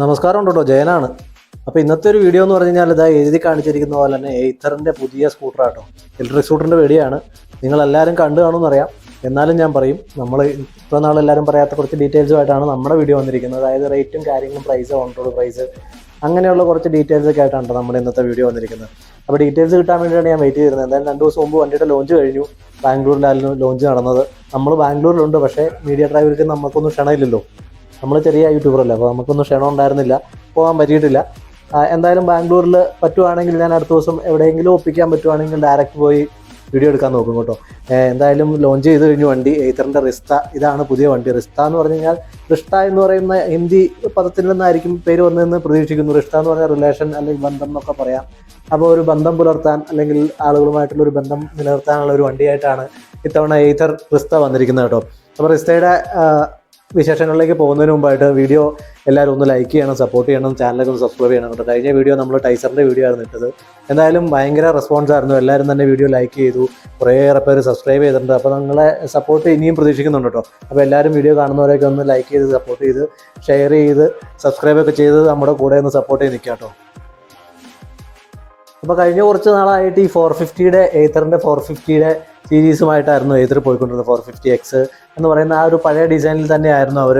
നമസ്കാരം ഉണ്ടോ ജയനാണ്. അപ്പോൾ ഇന്നത്തെ ഒരു വീഡിയോ എന്ന് പറഞ്ഞു കഴിഞ്ഞാൽ ഇതാ എഴുതി കാണിച്ചിരിക്കുന്ന പോലെ തന്നെ എയ്ത്തറിന്റെ പുതിയ സ്കൂട്ടർ ആട്ടോ. ഇലക്ട്രിക് സ്കൂട്ടറിന്റെ വേടിയാണ്. നിങ്ങളെല്ലാവരും കണ്ടു കാണുമെന്ന് അറിയാം എന്നാലും ഞാൻ പറയും നമ്മൾ ഇത്ര നാളെല്ലാവരും പറയാത്ത കുറച്ച് ഡീറ്റെയിൽസുമായിട്ടാണ് നമ്മുടെ വീഡിയോ വന്നിരിക്കുന്നത്. അതായത് റേറ്റും കാര്യങ്ങളും പ്രൈസ് ഓൺ പ്രൈസ് അങ്ങനെയുള്ള കുറച്ച് ഡീറ്റെയിൽസ് ഒക്കെ ആയിട്ടാണ് നമ്മൾ ഇന്നത്തെ വീഡിയോ വന്നിരിക്കുന്നത്. അപ്പോൾ ഡീറ്റെയിൽസ് കിട്ടാൻ വേണ്ടിയാണ് ഞാൻ വെയിറ്റ് ചെയ്തിരുന്നത്. എന്തായാലും രണ്ട് ദിവസം മുമ്പ് വണ്ടിയുടെ ലോഞ്ച് കഴിഞ്ഞു. ബാംഗ്ലൂരിലായിരുന്നു ലോഞ്ച് നടന്നത്. നമ്മൾ ബാംഗ്ലൂരിലുണ്ട് പക്ഷേ മീഡിയ ഡ്രൈവർക്ക് നമുക്കൊന്നും ക്ഷണമില്ലല്ലോ. നമ്മൾ ചെറിയ യൂട്യൂബർ അല്ലേ അപ്പോൾ നമുക്കൊന്നും ക്ഷണം ഉണ്ടായിരുന്നില്ല പോകാൻ പറ്റിയിട്ടില്ല. എന്തായാലും ബാംഗ്ലൂരിൽ പറ്റുവാണെങ്കിൽ ഞാൻ അടുത്ത ദിവസം എവിടെയെങ്കിലും ഒപ്പിക്കാൻ പറ്റുവാണെങ്കിൽ ഡയറക്റ്റ് പോയി വീഡിയോ എടുക്കാൻ നോക്കും കേട്ടോ. എന്തായാലും ലോഞ്ച് ചെയ്ത് കഴിഞ്ഞു വണ്ടി എയ്ത്തറിന്റെ റിസ്ത ഇതാണ് പുതിയ വണ്ടി. റിസ്ത എന്ന് പറഞ്ഞു കഴിഞ്ഞാൽ റിഷ്ട എന്ന് പറയുന്ന ഹിന്ദി പദത്തിൽ നിന്നായിരിക്കും പേര് വന്നതെന്ന് പ്രതീക്ഷിക്കുന്നു. റിഷ്ട എന്ന് പറഞ്ഞാൽ റിലേഷൻ അല്ലെങ്കിൽ ബന്ധം എന്നൊക്കെ പറയാം. അപ്പോൾ ഒരു ബന്ധം പുലർത്താൻ അല്ലെങ്കിൽ ആളുകളുമായിട്ടുള്ള ഒരു ബന്ധം നിലനിർത്താനുള്ള ഒരു വണ്ടിയായിട്ടാണ് ഇത്തവണ എയ്ത്തർ റിസ്ത വന്നിരിക്കുന്നത് കേട്ടോ. അപ്പോൾ റിസ്തയുടെ വിശേഷങ്ങളിലേക്ക് പോകുന്നതിന് മുമ്പായിട്ട് വീഡിയോ എല്ലാവരും ഒന്ന് ലൈക്ക് ചെയ്യണം സപ്പോർട്ട് ചെയ്യണം ചാനലൊക്കെ ഒന്ന് സബ്സ്ക്രൈബ് ചെയ്യണം കേട്ടോ. കഴിഞ്ഞ വീഡിയോ നമ്മൾ ടൈസറിന്റെ വീഡിയോ ആയിരുന്നു ഇട്ടത്. എന്തായാലും ഭയങ്കര റെസ്പോൺസ് ആയിരുന്നു. എല്ലാവരും തന്നെ വീഡിയോ ലൈക്ക് ചെയ്തു. കുറേയേറെ പേര് സബ്സ്ക്രൈബ് ചെയ്തിട്ടുണ്ട്. അപ്പോൾ നിങ്ങളെ സപ്പോർട്ട് ഇനിയും പ്രതീക്ഷിക്കുന്നുണ്ട് കേട്ടോ. അപ്പോൾ എല്ലാവരും വീഡിയോ കാണുന്നവരൊക്കെ ഒന്ന് ലൈക്ക് ചെയ്ത് സപ്പോർട്ട് ചെയ്ത് ഷെയർ ചെയ്ത് സബ്സ്ക്രൈബ് ഒക്കെ ചെയ്ത് നമ്മുടെ കൂടെ ഒന്ന് സപ്പോർട്ട് ചെയ്ത് നിൽക്കാം കേട്ടോ. അപ്പോൾ കഴിഞ്ഞ കുറച്ച് നാളായിട്ട് ഈ ഫോർ ഫിഫ്റ്റിയുടെ എയ്ത്തറിന്റെ ഫോർ ഫിഫ്റ്റിയുടെ സീരീസുമായിട്ടായിരുന്നു എതിർ പോയിക്കൊണ്ടിരുന്നത്? ഫോർ ഫിഫ്റ്റി എക്സ് എന്ന് പറയുന്ന ആ ഒരു പഴയ ഡിസൈനിൽ തന്നെയായിരുന്നു അവർ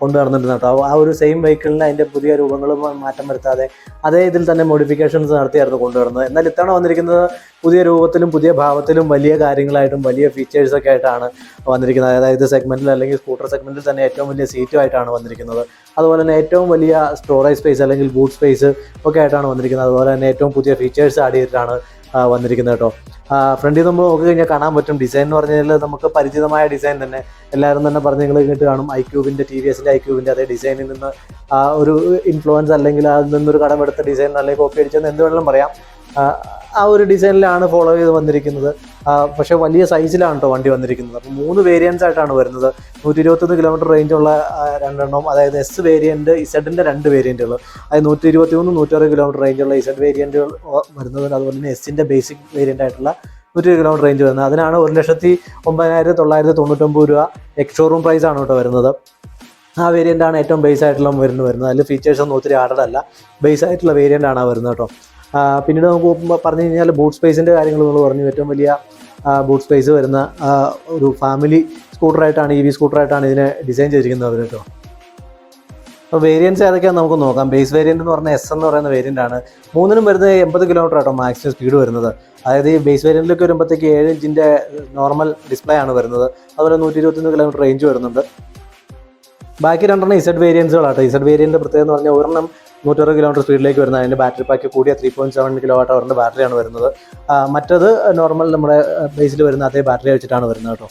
കൊണ്ടു നടന്നിരുന്നത്. കേട്ടോ ആ ഒരു സെയിം വെഹിക്കിളിന് അതിന്റെ പുതിയ രൂപങ്ങളും മാറ്റം വരുത്താതെ അതേ ഇതിൽ തന്നെ മോഡിഫിക്കേഷൻസ് നടത്തിയായിരുന്നു കൊണ്ടുവരുന്നത്. എന്നാൽ ഇത്തവണ വന്നിരിക്കുന്നത് പുതിയ രൂപത്തിലും പുതിയ ഭാവത്തിലും വലിയ കാര്യങ്ങളായിട്ടും വലിയ ഫീച്ചേഴ്സൊക്കെ ആയിട്ടാണ് വന്നിരിക്കുന്നത്. അതായത് സെഗ്മെന്റിൽ അല്ലെങ്കിൽ സ്കൂട്ടർ സെഗ്മെന്റിൽ തന്നെ ഏറ്റവും വലിയ സീറ്റുമായിട്ടാണ് വന്നിരിക്കുന്നത്. അതുപോലെ തന്നെ ഏറ്റവും വലിയ സ്റ്റോറേജ് സ്പേസ് അല്ലെങ്കിൽ ബൂട്ട് സ്പേസ് ഒക്കെ ആയിട്ടാണ് വന്നിരിക്കുന്നത്. അതുപോലെ തന്നെ ഏറ്റവും പുതിയ ഫീച്ചേഴ്സ് ആഡ് ചെയ്തിട്ടാണ് വന്നിരിക്കുന്നത് കേട്ടോ. ഫ്രണ്ടിൽ നമ്മൾ നോക്കി കഴിഞ്ഞാൽ കാണാൻ പറ്റും. ഡിസൈൻ എന്ന് പറഞ്ഞു കഴിഞ്ഞാൽ നമുക്ക് പരിചിതമായ ഡിസൈൻ തന്നെ. എല്ലാവരും തന്നെ പറഞ്ഞു നിങ്ങൾ കേട്ട് കാണും. ഐ ക്യൂബിന്റെ ടി വി എസിന്റെ ഐ ക്യൂബിന്റെ അതേ ഡിസൈനിൽ നിന്ന് ആ ഒരു ഇൻഫ്ലുവൻസ് അല്ലെങ്കിൽ അതിൽ നിന്നൊരു കടമെടുത്ത ഡിസൈൻ അല്ലെങ്കിൽ കോപ്പി അടിച്ചെന്ന് എന്ത് വേണമെങ്കിലും പറയാം. ആ, ഒരു ഡിസൈനിലാണ് ഫോളോ ചെയ്ത് വന്നിരിക്കുന്നത്. പക്ഷേ വലിയ സൈസിലാണ് കേട്ടോ വണ്ടി വന്നിരിക്കുന്നത്. അപ്പോൾ മൂന്ന് വേരിയൻസ് ആയിട്ടാണ് വരുന്നത്. നൂറ്റി ഇരുപത്തൊന്ന് കിലോമീറ്റർ റേഞ്ചുള്ള രണ്ടെണ്ണം അതായത് എസ് വേരിയന്റ് ഇസഡിന്റെ രണ്ട് വേരിയന്റുകൾ അതായത് നൂറ്റി ഇരുപത്തി മൂന്ന് നൂറ്ററുപത് കിലോമീറ്റർ റേഞ്ചുള്ള ഇസഡ് വേരിയന്റുകൾ വരുന്നത് അതുപോലെ തന്നെ എസിന്റെ ബേസിക് വേരിയന്റ് ആയിട്ടുള്ള നൂറ്റി കിലോമീറ്റർ റേഞ്ച് വരുന്നത്. അതിനാണ് ഒരു ലക്ഷത്തി ഒമ്പതിനായിരത്തി തൊള്ളായിരത്തി തൊണ്ണൂറ്റൊമ്പത് രൂപ എക്സ് ഷോറൂം പ്രൈസ് ആണ് കേട്ടോ വരുന്നത്. ആ വേരിയന്റ് ആണ് ഏറ്റവും ബേസ് ആയിട്ടുള്ള വരുന്നത് വരുന്നത്. അതിൽ ഫീച്ചേഴ്സ് ഒന്നും ഒത്തിരി ആഡഡ് അല്ല. ബേസ് ആയിട്ടുള്ള വേരിയന്റ് ആണ് ആ വരുന്നത് കേട്ടോ പിന്നീട് നമുക്ക് പറഞ്ഞു കഴിഞ്ഞാൽ ബൂട്ട് സ്പേസിന്റെ കാര്യങ്ങൾ നമ്മൾ പറഞ്ഞു. ഏറ്റവും വലിയ ബൂട്ട് സ്പേസ് വരുന്ന ഒരു ഫാമിലി സ്കൂട്ടറായിട്ടാണ് ഇ വി സ്കൂട്ടറായിട്ടാണ് ഇതിനെ ഡിസൈൻ ചെയ്തിരിക്കുന്നത് അവർ കേട്ടോ. അപ്പോൾ വേരിയൻസ് ഏതൊക്കെയാണെന്ന് നമുക്ക് നോക്കാം. ബേസ് വേരിയന്റ് എന്ന് പറഞ്ഞാൽ എസ് എന്ന് പറയുന്ന വേരിയന്റ് ആണ്. മൂന്നിനും വരുന്നത് എൺപത് കിലോമീറ്റർ ആട്ടോ മാക്സിമം സ്പീഡ് വരുന്നത്. അതായത് ഈ ബേസ് വേരിയന്റിലേക്ക് വരുമ്പോഴത്തേക്ക് ഏഴ് ഇഞ്ചിന്റെ നോർമൽ ഡിസ്പ്ലേ ആണ് വരുന്നത്. അതുപോലെ നൂറ്റി ഇരുപത്തൊന്ന് കിലോമീറ്റർ റേഞ്ച് വരുന്നുണ്ട്. ബാക്കി രണ്ടെണ്ണം ഇസഡ് വേരിയൻസുകളാട്ടോ ഇസഡ് വേരിയന്റെ പ്രത്യേകത എന്ന് പറഞ്ഞാൽ ഒരെണ്ണം നൂറ്ററുപത് കിലോമീറ്റർ സ്പീഡിലേക്ക് വരുന്നത് അതിന്റെ ബാറ്ററി പാക്ക് കൂടിയ three point seven kilo watt അവറിന്റെ ബാറ്ററിയാണ് വരുന്നത്. മറ്റത് നോർമൽ നമ്മുടെ ബേസിൽ വരുന്ന അതേ ബാറ്ററി വെച്ചിട്ടാണ് വരുന്നത് കേട്ടോ.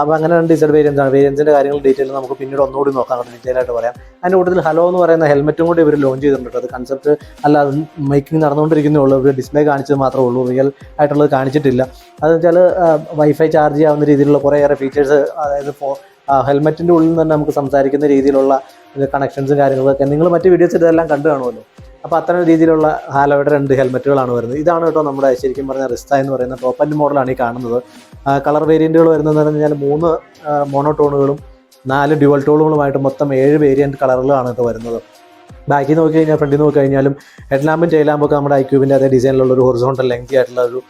അപ്പോൾ അങ്ങനെ രണ്ട് ഇസഡ് വേരിയൻസ് ആണ്. വേരിയൻസിന്റെ കാര്യങ്ങൾ ഡീറ്റെയിൽ നമുക്ക് പിന്നീട് ഒന്നുകൂടി നോക്കാം. ഡീറ്റെയിൽ ആയിട്ട് പറയാം. അതിന്റെ കൂടുതൽ ഹലോ എന്ന് പറയുന്ന ഹെൽമെറ്റും കൂടി ഇവർ ലോഞ്ച് ചെയ്തിട്ടുണ്ട് അത് കൺസെപ്റ്റ് അല്ല അത് മേക്കിംഗ് നടന്നുകൊണ്ടിരിക്കുന്നേ ഉള്ളൂ. ഇവർ ഡിസ്പ്ലേ കാണിച്ചത് മാത്രമേ ഉള്ളൂ. റിയൽ ആയിട്ടുള്ളത് കാണിച്ചിട്ടില്ല. അതെന്ന് വെച്ചാൽ വൈഫൈ ചാർജ് ചെയ്യാവുന്ന രീതിയിലുള്ള കുറേയേറെ ഫീച്ചേഴ്സ് അതായത് ഹെൽമെറ്റിന്റെ ഉള്ളിൽ നിന്ന് തന്നെ നമുക്ക് സംസാരിക്കുന്ന രീതിയിലുള്ള കണക്ഷൻസും കാര്യങ്ങളൊക്കെ. നിങ്ങൾ മറ്റു വീഡിയോസ് ഇതെല്ലാം കണ്ടു കാണുമല്ലോ. അപ്പോൾ അത്തരം രീതിയിലുള്ള ഹാലോയുടെ രണ്ട് ഹെൽമെറ്റുകളാണ് വരുന്നത്. ഇതാണ് കേട്ടോ നമ്മുടെ ശരിക്കും പറഞ്ഞ റിസ്ത എന്ന് പറയുന്ന ടോപ്പ് ആൻഡ് മോഡലാണ് ഈ കാണുന്നത്. കളർ വേരിയന്റുകൾ വരുന്നതെന്ന് പറഞ്ഞു കഴിഞ്ഞാൽ മൂന്ന് മോണോടോണുകളും നാല് ഡ്യുവൽ ടോണുകളുമായിട്ട് മൊത്തം ഏഴ് വേരിയന്റ് കളറുകളാണ് കേട്ടോ വരുന്നത്. ബാക്കി നോക്കി കഴിഞ്ഞാൽ ഫ്രണ്ടിൽ നോക്കി കഴിഞ്ഞാലും ഹെഡ്ലാമ്പും ടൈലാമ്പും ഒക്കെ നമ്മുടെ ഐക്യൂബിന്റെ അതേ ഡിസൈനിലുള്ള ഒരു ഹൊറിസോണ്ടൽ ലെങ്തി ആയിട്ടുള്ള ഒരു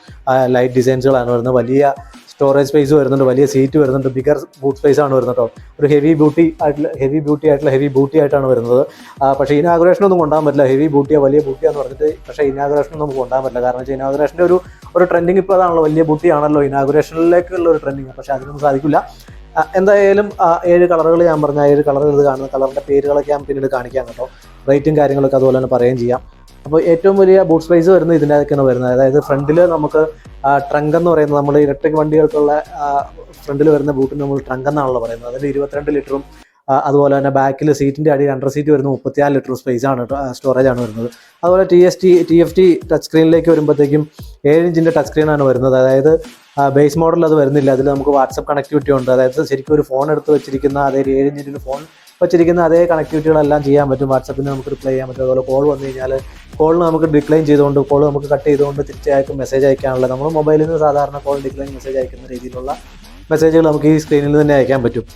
ലൈറ്റ് ഡിസൈൻസുകളാണ് വരുന്നത്. വലിയ സ്റ്റോറേജ് സ്പേസ് വരുന്നുണ്ട് വലിയ സീറ്റ് വരുന്നുണ്ട് ബിഗർ ബൂട്ട് സ്പേസ് ആണ് വരുന്നത് കേട്ടോ ഒരു ഹെവി ബ്യൂട്ടി ആയിട്ടുള്ള ഹെവി ബ്യൂട്ടി ആയിട്ടുള്ള ഹെവി ബൂട്ടി ആയിട്ടാണ് വരുന്നത്. പക്ഷേ ഇനാഗുറേഷൻ ഒന്നും കൊണ്ടാൻ പറ്റില്ല. ഹെവി ബൂട്ടിയാ വലിയ ബൂട്ടിയാന്ന് പറഞ്ഞിട്ട് പക്ഷേ ഇനാഗുറേഷൻ നമുക്ക് കൊണ്ടാൻ പറ്റില്ല. കാരണം വെച്ചാൽ ഇനാഗുറേഷന്റെ ഒരു ഒരു ട്രെൻഡിങ് ഇപ്പോൾ അതാണല്ലോ വലിയ ബൂട്ടിയാണല്ലോ ഇനാഗുറേഷനിലേക്കുള്ള ഒരു ട്രെൻഡിങ് പക്ഷേ അതിനൊന്നും സാധിക്കില്ല. എന്തായാലും ഏഴ് കളറുകൾ ഞാൻ പറഞ്ഞ ഏഴ് കളറുകൾ ഇത് കാണുന്ന കളറിന്റെ പേരുകളൊക്കെ ഞാൻ പിന്നീട് കാണിക്കാം കേട്ടോ. റേറ്റും കാര്യങ്ങളൊക്കെ അതുപോലെ തന്നെ പറയുകയും ചെയ്യാം. അപ്പോൾ ഏറ്റവും വലിയ ബൂട്ട് സ്പേസ് വരുന്നത് ഇതിന്റെ അതൊക്കെയാണ് വരുന്നത്. അതായത് ഫ്രണ്ടിൽ നമുക്ക് ട്രങ്ക് എന്ന് പറയുന്നത് നമ്മൾ ഇലക്ട്രിക് വണ്ടികൾക്കുള്ള ഫ്രണ്ടിൽ വരുന്ന ബൂട്ടിന് നമ്മൾ ട്രങ്ക് എന്നാണല്ലോ പറയുന്നത്. അതിൽ ഇരുപത്തിരണ്ട് ലിറ്ററും അതുപോലെ തന്നെ ബാക്കിൽ സീറ്റിന്റെ അടിയിൽ അണ്ടർ സീറ്റ് വരുന്ന മുപ്പത്തിനാല് ലിറ്റർ സ്പേസ് ആണ് സ്റ്റോറേജ് ആണ് വരുന്നത്. അതുപോലെ T S T T F T touch സ്ക്രീനിലേക്ക് വരുമ്പോഴത്തേക്കും ഏഴ് ഇഞ്ചിന്റെ ടച്ച് സ്ക്രീനാണ് വരുന്നത്. അതായത് ബേസ് മോഡൽ അത് വരുന്നില്ല. അതിൽ നമുക്ക് വാട്സപ്പ് കണക്ടിവിറ്റി ഉണ്ട്. അതായത് ശരിക്കും ഒരു ഫോൺ എടുത്ത് വെച്ചിരിക്കുന്ന അതേ ഒരു ഏഴ് ഇഞ്ചിന്റെ ഫോൺ വെച്ചിരിക്കുന്ന അതേ കണക്ടിവിറ്റികളെല്ലാം ചെയ്യാൻ പറ്റും. വാട്സപ്പിന് നമുക്ക് റിപ്ലൈ ചെയ്യാൻ പറ്റും. അതുപോലെ കോൾ വന്നു കഴിഞ്ഞാൽ കോൾ നമുക്ക് ഡിക്ലൈൻ ചെയ്തുകൊണ്ട് കോൾ നമുക്ക് കട്ട് ചെയ്തുകൊണ്ട് തിരിച്ചയക്കും മെസ്സേജ് അയക്കാനുള്ള നമ്മൾ മൊബൈലിൽ നിന്ന് സാധാരണ കോൾ ഡിക്ലൈൻ മെസ്സേജ് അയക്കുന്ന രീതിയിലുള്ള മെസ്സേജുകൾ നമുക്ക് ഈ സ്ക്രീനിൽ തന്നെ അയക്കാൻ പറ്റും.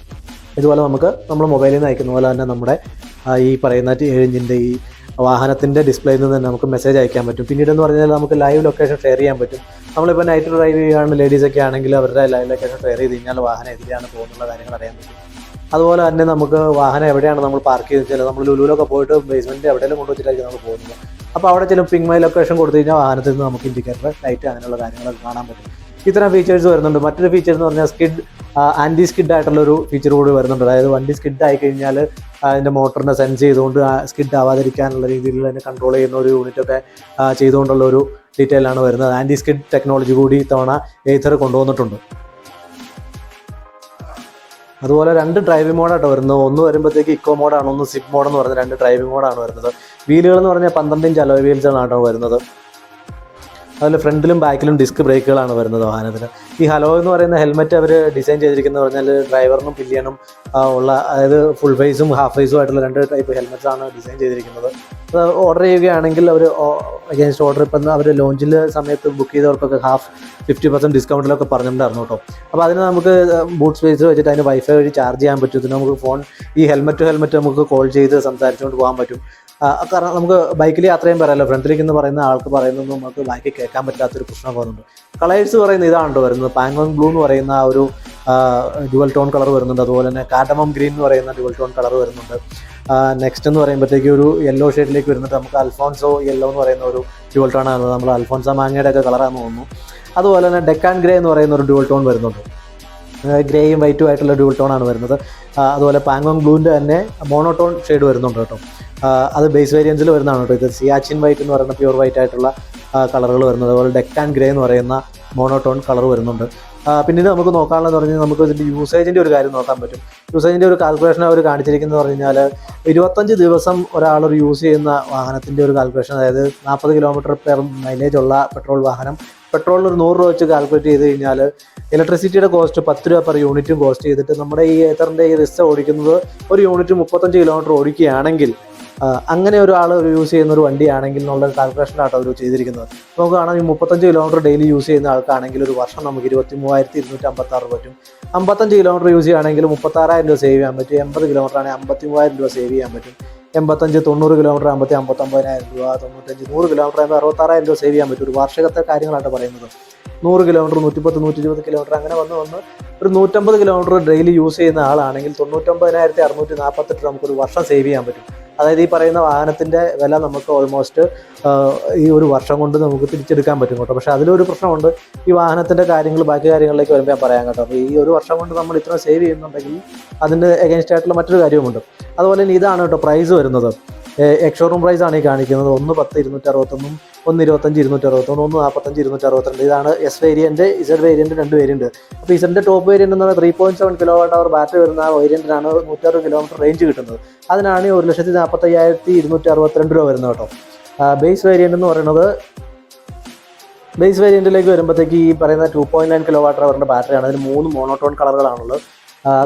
ഇതുപോലെ നമുക്ക് നമ്മൾ മൊബൈലിൽ നിന്ന് അയക്കുന്ന പോലെ തന്നെ നമ്മുടെ ഈ പറയുന്ന എഞ്ചിന്റെ ഈ വാഹനത്തിന്റെ ഡിസ്പ്ലേയിൽ നിന്ന് തന്നെ നമുക്ക് മെസ്സേജ് അയക്കാൻ പറ്റും. പിന്നീട് എന്ന് പറഞ്ഞാൽ നമുക്ക് ലൈവ് ലൊക്കേഷൻ ഷെയർ ചെയ്യാൻ പറ്റും. നമ്മളിപ്പോൾ നൈറ്റ് ഡ്രൈവ് ചെയ്യുകയാണ് ലേഡീസൊക്കെ ആണെങ്കിൽ അവരുടെ ലൈവ് ലൊക്കേഷൻ ഷെയർ ചെയ്ത് കഴിഞ്ഞാൽ വാഹനം എതിരെയാണ് പോകുന്നുള്ള കാര്യങ്ങൾ അറിയാൻ പറ്റും. അതുപോലെ തന്നെ നമുക്ക് വാഹനം എവിടെയാണ് നമ്മൾ പാർക്ക് ചെയ്ത് വെച്ചാൽ നമ്മൾ ലുലുവിലൊക്കെ പോയിട്ട് ബേസ്മെന്റ് എവിടെയെങ്കിലും കൊണ്ടുവച്ചിട്ടായിരിക്കും നമ്മൾ പോകുന്നത്. അപ്പോൾ അവിടെ ചില പിങ് മൈ ലൊക്കേഷൻ കൊടുത്തു കഴിഞ്ഞാൽ വാഹനത്തിൽ നിന്ന് നമുക്ക് ഇൻഡിക്കേറ്റർ ലൈറ്റ് അങ്ങനെയുള്ള കാര്യങ്ങളൊക്കെ കാണാൻ പറ്റും. ഇത്തരം ഫീച്ചേഴ്സ് വരുന്നുണ്ട്. മറ്റൊരു ഫീച്ചർ എന്ന് പറഞ്ഞാൽ സ്കിഡ് ആന്റി സ്കിഡ് ആയിട്ടുള്ള ഒരു ഫീച്ചർ കൂടി വരുന്നുണ്ട്. അതായത് വണ്ടി സ്കിഡ് ആയി കഴിഞ്ഞാൽ അതിന്റെ മോട്ടറിനെ സെൻസ് ചെയ്തുകൊണ്ട് സ്കിഡ് ആവാതിരിക്കാനുള്ള രീതിയിൽ തന്നെ കൺട്രോൾ ചെയ്യുന്ന ഒരു യൂണിറ്റൊക്കെ ചെയ്തുകൊണ്ടുള്ള ഒരു ഡീറ്റെയിൽ ആണ് വരുന്നത്. ആന്റി സ്കിഡ് ടെക്നോളജി കൂടി ഇത്തവണ എയ്ത്തർ കൊണ്ടുവന്നിട്ടുണ്ട്. അതുപോലെ രണ്ട് ഡ്രൈവിംഗ് മോഡായിട്ട് വരുന്നത്. ഒന്ന് വരുമ്പോഴത്തേക്ക് ഇക്കോ മോഡാണ് ഒന്ന് സിപ്പ് മോഡെന്ന് പറയുന്ന രണ്ട് ഡ്രൈവിംഗ് മോഡാണ് വരുന്നത്. വീലുകൾ എന്ന് പറഞ്ഞാൽ പന്ത്രണ്ട് ഇഞ്ച് അലോയ് വീൽസാണ് വരുന്നത്. അതിൽ ഫ്രണ്ടിലും ബാക്കിലും ഡിസ്ക് ബ്രേക്കുകളാണ് വരുന്നത് വാഹനത്തിന് ഈ ഹലോ എന്ന് പറയുന്ന ഹെൽമെറ്റ് അവർ ഡിസൈൻ ചെയ്തിരിക്കുന്നത് പറഞ്ഞാൽ ഡ്രൈവറിനും പില്ലിയനും ഉള്ള അതായത് ഫുൾ ഫേസും ഹാഫ് ഫേസും ആയിട്ടുള്ള രണ്ട് ടൈപ്പ് ഹെൽമെറ്റ്സ് ആണ് ഡിസൈൻ ചെയ്തിരിക്കുന്നത്. അത് ഓർഡർ ചെയ്യുകയാണെങ്കിൽ അവർ അഗേൻസ്റ്റ് ഓർഡർ ഇപ്പം അവർ ലോഞ്ചിൽ സമയത്ത് ബുക്ക് ചെയ്തവർക്കൊക്കെ ഹാഫ് ഫിഫ്റ്റി പെർസെന്റ് ഡിസ്കൗണ്ടിലൊക്കെ പറഞ്ഞിട്ടുണ്ടായിരുന്നു കേട്ടോ. അപ്പോൾ അതിന് നമുക്ക് ബൂട്ട് സ്പേസ് വെച്ചിട്ട് അതിന് വൈഫൈ വഴി ചാർജ് ചെയ്യാൻ പറ്റും. നമുക്ക് ഫോൺ ഈ ഹെൽമെറ്റ് ഹെൽമെറ്റ് നമുക്ക് കോൾ ചെയ്ത് സംസാരിച്ചുകൊണ്ട് പോകാൻ പറ്റും. കാരണം നമുക്ക് ബൈക്കിൽ ചെയ്യാൻ പറയാമല്ലോ ഫ്രണ്ടിലേക്ക് എന്ന് പറയുന്ന ആൾക്ക് പറയുന്നത് നമുക്ക് ബാക്കി കേൾക്കാൻ പറ്റാത്തൊരു പ്രശ്നം പോകുന്നുണ്ട് കളേഴ്സ് പറയുന്ന ഇതാണ് വരുന്നത്? പാങ്കോങ് ബ്ലൂ എന്ന് പറയുന്ന ആ ഒരു ഡുവൽ ടോൺ കളർ വരുന്നുണ്ട്. അതുപോലെ തന്നെ കാഡമം ഗ്രീൻ എന്ന് പറയുന്ന ഡുവൽ ടോൺ കളർ വരുന്നുണ്ട്. നെക്സ്റ്റ് എന്ന് പറയുമ്പോഴത്തേക്ക് ഒരു യെല്ലോ ഷെയ്ഡിലേക്ക് വരുന്നുണ്ട് നമുക്ക് അൽഫോൺസോ യെല്ലോ എന്ന് പറയുന്ന ഒരു ഡുവൽ ടോൺ ആണ്. നമ്മൾ അൽഫോൺസോ മാങ്ങയുടെ ഒക്കെ കളറാണെന്ന് തോന്നുന്നു. അതുപോലെ തന്നെ ഡെക്കാൻ ഗ്രേ എന്ന് പറയുന്ന ഒരു ഡുവൽ ടോൺ വരുന്നുണ്ട്. ഗ്രേയും വൈറ്റും ആയിട്ടുള്ള ഡ്യൂൾ ടോണാണ് വരുന്നത്. അതുപോലെ പാങ്കോങ് ബ്ലൂവിന്റെ തന്നെ മോണോട്ടോൺ ഷെയ്ഡ് വരുന്നുണ്ട് കേട്ടോ. അത് ബേസ് വേരിയൻസിൽ വരുന്നതാണ് കേട്ടോ. ഇത് സിയാച്ചിൻ വൈറ്റ് എന്ന് പറയുന്ന പ്യൂർ വൈറ്റ് ആയിട്ടുള്ള കളറുകൾ വരുന്നത്. അതുപോലെ ഡെക്കാൻ ഗ്രേ എന്ന് പറയുന്ന മോണോട്ടോൺ കളർ വരുന്നുണ്ട്. പിന്നെ പിന്നീട് നമുക്ക് നോക്കാനുള്ളതെന്ന് പറഞ്ഞാൽ നമുക്ക് ഇതിന്റെ യൂസേജിന്റെ ഒരു കാര്യം നോക്കാൻ പറ്റും. യൂസേജിന്റെ ഒരു കാൽക്കുലേഷൻ അവർ കാണിച്ചിരിക്കുന്നത് പറഞ്ഞു കഴിഞ്ഞാൽ ഇരുപത്തഞ്ച് ദിവസം ഒരാൾ ഒരു യൂസ് ചെയ്യുന്ന വാഹനത്തിന്റെ ഒരു കാൽക്കുലേഷൻ അതായത് നാൽപ്പത് കിലോമീറ്റർ പെർ മൈലേജ് ഉള്ള പെട്രോൾ വാഹനം പെട്രോളിന് ഒരു നൂറ് രൂപ വെച്ച് കാൽക്കുലേറ്റ് ചെയ്ത് കഴിഞ്ഞാൽ ഇലക്ട്രിസിറ്റിയുടെ കോസ്റ്റ് പത്ത് രൂപ പെർ യൂണിറ്റും കോസ്റ്റ് ചെയ്തിട്ട് നമ്മുടെ ഈ ഏത്തറിന്റെ ഈ റിസ്റ്റ ഓടിക്കുന്നത് ഒരു യൂണിറ്റ് മുപ്പത്തഞ്ച് കിലോമീറ്റർ ഓടിക്കുകയാണെങ്കിൽ അങ്ങനെ ഒരാൾ ഒരു യൂസ് ചെയ്യുന്ന ഒരു വണ്ടിയാണെങ്കിൽ എന്നുള്ള കാൽക്കുലേഷനാണ് അവർ ചെയ്തിരിക്കുന്നത്. നമുക്ക് കാണാം ഈ മുപ്പത്തഞ്ച് കിലോമീറ്റർ ഡെയിലി യൂസ് ചെയ്യുന്ന ആൾക്കാണെങ്കിൽ ഒരു വർഷം നമുക്ക് ഇരുപത്തി മൂവായിരത്തി ഇരുന്നൂറ്റി അമ്പത്താറ് പറ്റും. അമ്പത്തഞ്ച് കിലോമീറ്റർ യൂസ് ചെയ്യുകയാണെങ്കിൽ മുപ്പത്താറായിരം രൂപ സേവ് ചെയ്യാൻ പറ്റും. എൺപത് കിലോമീറ്റർ ആണെങ്കിൽ അമ്പത്തി മൂവായിരം രൂപ സേവ് ചെയ്യാൻ പറ്റും. എൺപത്തഞ്ച് തൊണ്ണൂറ് കിലോമീറ്റർ ആകുമ്പോഴത്തെ അമ്പത്തൊമ്പതിനായിരം രൂപ തൊണ്ണൂറ്റഞ്ച് നൂറ് കിലോമീറ്റർ ആകുമ്പോൾ അറുപത്താറായിരം രൂപ സേവ് ചെയ്യാൻ പറ്റും. ഒരു വാർഷികത്തെ കാര്യങ്ങളാണ് പറയുന്നത്. നൂറ് കിലോമീറ്റർ നൂറ്റിപ്പത്ത് നൂറ്റി ഇരുപത് കിലോമീറ്റർ അങ്ങനെ വന്ന് വന്ന് ഒരു നൂറ്റമ്പത് കിലോമീറ്റർ ഡെയിലി യൂസ് ചെയ്യുന്ന ആളാണെങ്കിൽ തൊണ്ണൂറ്റൊമ്പതിനായിരത്തി അറുന്നൂറ്റി നാൽപ്പത്തെട്ട് നമുക്കൊരു വർഷം സേവ് ചെയ്യാൻ പറ്റും. അതായത് ഈ പറയുന്ന വാഹനത്തിന്റെ വില നമുക്ക് ഓൾമോസ്റ്റ് ഈ ഒരു വർഷം കൊണ്ട് നമുക്ക് തിരിച്ചെടുക്കാൻ പറ്റും കേട്ടോ. പക്ഷേ അതിലൊരു പ്രശ്നമുണ്ട്. ഈ വാഹനത്തിന്റെ കാര്യങ്ങൾ ബാക്കി കാര്യങ്ങളിലേക്ക് വരുമ്പോൾ ഞാൻ പറയാം കേട്ടോ. അപ്പോൾ ഈ ഒരു വർഷം കൊണ്ട് നമ്മൾ ഇത്ര സേവ് ചെയ്യുന്നുണ്ടെങ്കിൽ അതിന് എഗൻസ്റ്റ് ആയിട്ടുള്ള മറ്റൊരു കാര്യവുമുണ്ട്. അതുപോലെ തന്നെ ഇതാണ് കേട്ടോ പ്രൈസ് വരുന്നത്. എക്സോറൂം പ്രൈസ് ആണ് ഈ കാണിക്കുന്നത്. ഒന്ന് പത്ത് ഇരുന്നൂറ്റി അറുപത്തൊന്നും ഒന്ന് ഇരുപത്തഞ്ച് ഇരുന്നൂറ്റി അറുപത്തൊന്ന് ഒന്ന് നാൽപ്പത്തഞ്ച് ഇരുന്നൂറ്റി അറുപത്തിരണ്ട് ഇതാണ് എസ് വേരിയന്റ് ഇസഡ് വേരിയന്റ് രണ്ട് വേരിയന്റ് അപ്പോൾ ഇസഡിന്റെ ടോപ്പ് വേരിയന്റ് എന്ന് പറഞ്ഞാൽ three point seven kilo watt hour battery വരുന്ന ആ വേരിയന്റിനാണ് നൂറ്ററുപത് കിലോമീറ്റർ റേഞ്ച് കിട്ടുന്നത്. അതിനാണ് ഒരു ലക്ഷത്തി നാൽപ്പത്തയ്യായിരത്തി ഇരുന്നൂറ്റി അറുപത്തിരണ്ട് രൂപ വരുന്നത് കേട്ടോ. ബേസ് വേരിയന്റ് എന്ന് പറയുന്നത് ബേസ് വേരിയന്റിലേക്ക് വരുമ്പോഴത്തേക്ക് ഈ പറയുന്ന two point nine kilo water അവരുടെ ബാറ്ററിയാണ് അതിന് മൂന്ന് മോണോട്ടോൺ കളറുകളാണുള്ളത്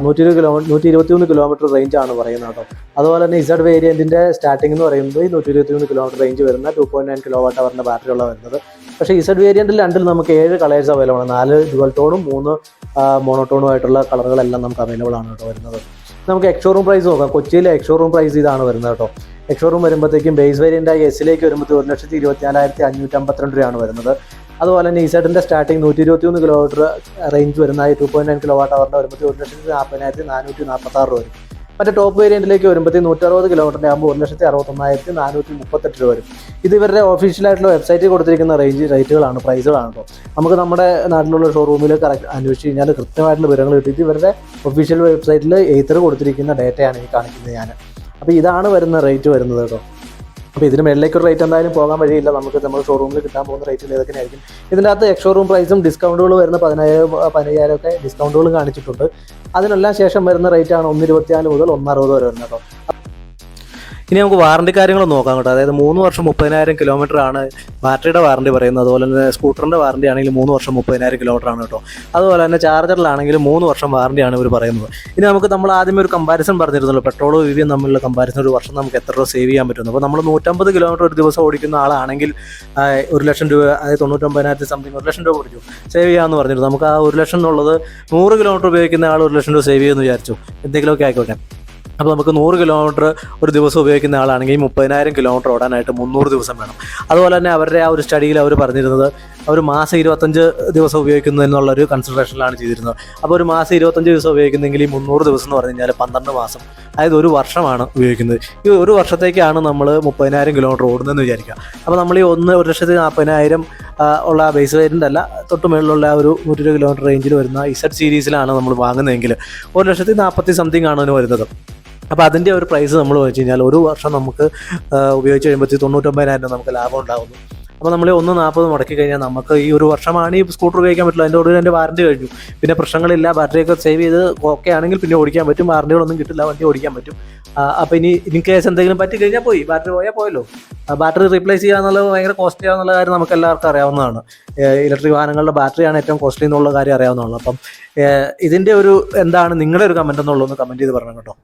നൂറ്റി ഇരുപത് കിലോ നൂറ്റി ഇരുപത്തി മൂന്ന് കിലോമീറ്റർ റേഞ്ച് ആണ് പറയുന്നത് കേട്ടോ. അതുപോലെ തന്നെ ഇസഡ് വേരിയന്റിന്റെ സ്റ്റാർട്ടിംഗ് എന്ന് പറയുന്നത് ഈ നൂറ്റി ഇരുപത്തിമൂന്ന് കിലോമീറ്റർ റേഞ്ച് വരുന്ന two point nine kilo watt അവറിന്റെ battery ഉള്ള വരുന്നത്. പക്ഷേ ഇസഡ് വേരിയന്റിൽ രണ്ടിൽ നമുക്ക് ഏഴ് കളേഴ്സ് അവൈലബിൾ ആണ്. നാല് ഡുവൽ ടോണും മൂന്ന് മോണോട്ടോണും ആയിട്ടുള്ള കളറുകളെല്ലാം നമുക്ക് അവൈലബിൾ ആണ് കേട്ടോ വരുന്നത്. നമുക്ക് എക്സോറൂം പ്രൈസ് നോക്കാം. കൊച്ചിയിലെ എക്സോറൂം പ്രൈസ് ഇതാണ് വരുന്നത് കേട്ടോ. എക്സോറൂം വരുമ്പോഴത്തേക്കും ബേസ് വേരിയന്റായി എസിലേക്ക് വരുമ്പോൾ ഒരു ലക്ഷത്തി ഇരുപത്തിനാലായിരത്തി അഞ്ഞൂറ്റി അമ്പത്തിരണ്ട് രൂപയാണ് വരുന്നത്. അതുപോലെ തന്നെ ഇസഡിന്റെ സ്റ്റാർട്ടിംഗ് നൂറ്റി ഇരുപത്തി മൂന്ന് കിലോമീറ്റർ റേഞ്ച് വരുന്ന two point nine kilo watt അവറിന്റെ വരുമ്പോൾ ഒരു ലക്ഷത്തി നാൽപ്പതിനായിരത്തി നാനൂറ്റി നാൽപ്പത്താറ് രൂപ വരും. മറ്റേ ടോപ്പ് വേരിയന്റിലേക്ക് വരുമ്പോഴത്തേക്ക് നൂറ്ററുപത് കിലോമീറ്ററിന്റെ ആകുമ്പോൾ ഒരു ലക്ഷത്തി അറുപത്തൊന്നായിരത്തി നാനൂറ്റി മുപ്പത്തെട്ട് രൂപ വരും. ഇത് ഇവരുടെ ഒഫീഷ്യലായിട്ടുള്ള വെബ്സൈറ്റിൽ കൊടുത്തിരിക്കുന്ന റേഞ്ച് റേറ്റുകളാണ് പ്രൈസുകളാണ് കേട്ടോ നമുക്ക് നമ്മുടെ നാട്ടിലുള്ള ഷോറൂമിൽ കറക്റ്റ് അന്വേഷിച്ച് കഴിഞ്ഞാൽ കൃത്യമായിട്ടുള്ള വിവരങ്ങൾ കിട്ടിയിട്ട് ഇവരുടെ ഒഫീഷ്യൽ വെബ്സൈറ്റിൽ എയ്ത്തർ കൊടുത്തിരിക്കുന്ന ഡേറ്റയാണ് ഈ കാണിക്കുന്നത് ഞാൻ അപ്പോൾ ഇതാണ് വരുന്ന റേറ്റ് വരുന്നത് കേട്ടോ അപ്പോൾ ഇതിന് മേളിലേക്ക് റേറ്റ് എന്തായാലും പോകാൻ വഴിയില്ല. നമുക്ക് നമ്മുടെ ഷോറൂമിൽ കിട്ടാൻ പോകുന്ന റേറ്റിൽ ഏതൊക്കെ ആയിരിക്കും. ഇതിന്റെ അകത്ത് എക്സ് ഷോറൂം പ്രൈസും ഡിസ്കൗണ്ടുകൾ വരുന്ന പതിനായിരം പതിനയ്യായിരം ഒക്കെ ഡിസ്കൗണ്ടുകൾ കാണിച്ചിട്ടുണ്ട്. അതിനെല്ലാം ശേഷം വരുന്ന റേറ്റാണ് ഒന്ന് ഇരുപത്തിനാല് മുതൽ ഒന്നറുപത് വരെ വരുന്നത് കേട്ടോ. ഇനി നമുക്ക് വാറണ്ടി കാര്യങ്ങൾ നോക്കാം കേട്ടോ. അതായത് മൂന്ന് വർഷം മുപ്പതിനായിരം കിലോമീറ്റർ ആണ് ബാറ്ററിയുടെ വാറണ്ടി പറയുന്നത്. അതുപോലെ തന്നെ സ്കൂട്ടറിന്റെ വാറണ്ടി ആണെങ്കിൽ മൂന്ന് വർഷം മുപ്പതിനായിരം കിലോമീറ്റർ ആണ് കേട്ടോ. അതുപോലെ തന്നെ ചാർജറിലാണെങ്കിൽ മൂന്ന് വർഷം വാറണ്ടി ആണ് ഇവർ പറയുന്നത്. ഇനി നമുക്ക് നമ്മൾ ആദ്യമേ ഒരു കമ്പാരിസൺ പറഞ്ഞിരുന്നല്ലോ. പെട്രോളും വിവിയും തമ്മിലുള്ള കമ്പാരിസൺ ഒരു വർഷം നമുക്ക് എത്ര രൂപ സേവ് ചെയ്യാൻ പറ്റുന്നു. അപ്പോൾ നമ്മൾ നൂറ്റമ്പത് കിലോമീറ്റർ ഒരു ദിവസം ഓടിക്കുന്ന ആളാണെങ്കിൽ ഒരു ലക്ഷം രൂപ അതായത് തൊണ്ണൂറ്റൊമ്പതിനായിരത്തി സംതിങ് ഒരു ലക്ഷം രൂപ കുറച്ചു സേവ് ചെയ്യാമെന്ന് പറഞ്ഞിരുന്നു. നമുക്ക് ആ ഒരു ലക്ഷം എന്നുള്ളത് നൂറ് കിലോമീറ്റർ ഉപയോഗിക്കുന്ന ആൾ ഒരു ലക്ഷം രൂപ സേവ് ചെയ്യുമെന്ന് വിചാരിച്ചു. എന്തെങ്കിലുമൊക്കെ ആയിക്കോട്ടെ. അപ്പോൾ നമുക്ക് നൂറ് കിലോമീറ്റർ ഒരു ദിവസം ഉപയോഗിക്കുന്ന ആളാണെങ്കിൽ മുപ്പതിനായിരം കിലോമീറ്റർ ഓടാനായിട്ട് മുന്നൂറ് ദിവസം വേണം. അതുപോലെ തന്നെ അവരുടെ ആ ഒരു സ്റ്റഡിയിൽ അവർ പറഞ്ഞിരുന്നത് അവർ മാസം ഇരുപത്തഞ്ച് ദിവസം ഉപയോഗിക്കുന്നു എന്നുള്ളൊരു കൺസിഡറേഷനിലാണ് ചെയ്തിരുന്നത്. അപ്പോൾ ഒരു മാസം ഇരുപത്തഞ്ച് ദിവസം ഉപയോഗിക്കുന്നെങ്കിൽ ഈ മുന്നൂറ് ദിവസം എന്ന് പറഞ്ഞു കഴിഞ്ഞാൽ പന്ത്രണ്ട് മാസം അതായത് ഒരു വർഷമാണ് ഉപയോഗിക്കുന്നത്. ഈ ഒരു വർഷത്തേക്കാണ് നമ്മൾ മുപ്പതിനായിരം കിലോമീറ്റർ ഓടുന്നതെന്ന് വിചാരിക്കുക. അപ്പോൾ നമ്മൾ ഈ ഒന്ന് ഒരു ലക്ഷത്തി നാൽപ്പതിനായിരം ഉള്ള ബേസ് വേരിയന്റ് അല്ല തൊട്ട് മേളിലുള്ള ഒരു നൂറ്റി കിലോമീറ്റർ റേഞ്ചിൽ വരുന്ന ഇസഡ് സീരീസിലാണ് നമ്മൾ വാങ്ങുന്നതെങ്കിൽ ഒരു ലക്ഷത്തി നാൽപ്പത്തി സംതിങ് ആണ് അതിന് വരുന്നത്. അപ്പോൾ അതിന്റെ ഒരു പ്രൈസ് നമ്മൾ വെച്ച് കഴിഞ്ഞാൽ ഒരു വർഷം നമുക്ക് ഉപയോഗിച്ച് കഴിയുമ്പോഴത്തേക്ക് തൊണ്ണൂറ്റൊമ്പതിനായിരം രൂപ നമുക്ക് ലാഭം ഉണ്ടാകുന്നു. അപ്പോൾ നമ്മൾ ഒന്ന് നാൽപ്പത് മുടക്കി കഴിഞ്ഞാൽ നമുക്ക് ഈ ഒരു വർഷമാണ് ഈ സ്കൂട്ടർ ഉപയോഗിക്കാൻ പറ്റുള്ളൂ. അതിന്റെ കൂടെ എന്റെ വാറണ്ടി കഴിഞ്ഞു. പിന്നെ പ്രശ്നങ്ങളില്ല ബാറ്ററിയൊക്കെ സേവ് ചെയ്ത് ഓക്കെ ആണെങ്കിൽ പിന്നെ ഓടിക്കാൻ പറ്റും. വാറണ്ടികളൊന്നും കിട്ടില്ല വണ്ടി ഓടിക്കാൻ പറ്റും. അപ്പോൾ ഇനി ഇൻ കേസ് എന്തെങ്കിലും പറ്റി കഴിഞ്ഞാൽ പോയി. ബാറ്ററി പോയാൽ പോയല്ലോ. ബാറ്ററി റീപ്ലേസ് ചെയ്യുക എന്നുള്ളത് ഭയങ്കര കോസ്റ്റ്ലി ആണെന്നുള്ള കാര്യം നമുക്ക് എല്ലാവർക്കും അറിയാവുന്നതാണ്. ഇലക്ട്രിക് വാഹനങ്ങളുടെ ബാറ്ററിയാണ് ഏറ്റവും കോസ്റ്റ്ലി എന്നുള്ള കാര്യം അറിയാവുന്നതാണ്. അപ്പം ഇതിന്റെ ഒരു എന്താണ് നിങ്ങളുടെ ഒരു കമന്റ് എന്നുള്ളതൊന്ന് കമന്റ് ചെയ്ത് പറഞ്ഞു കേട്ടോ.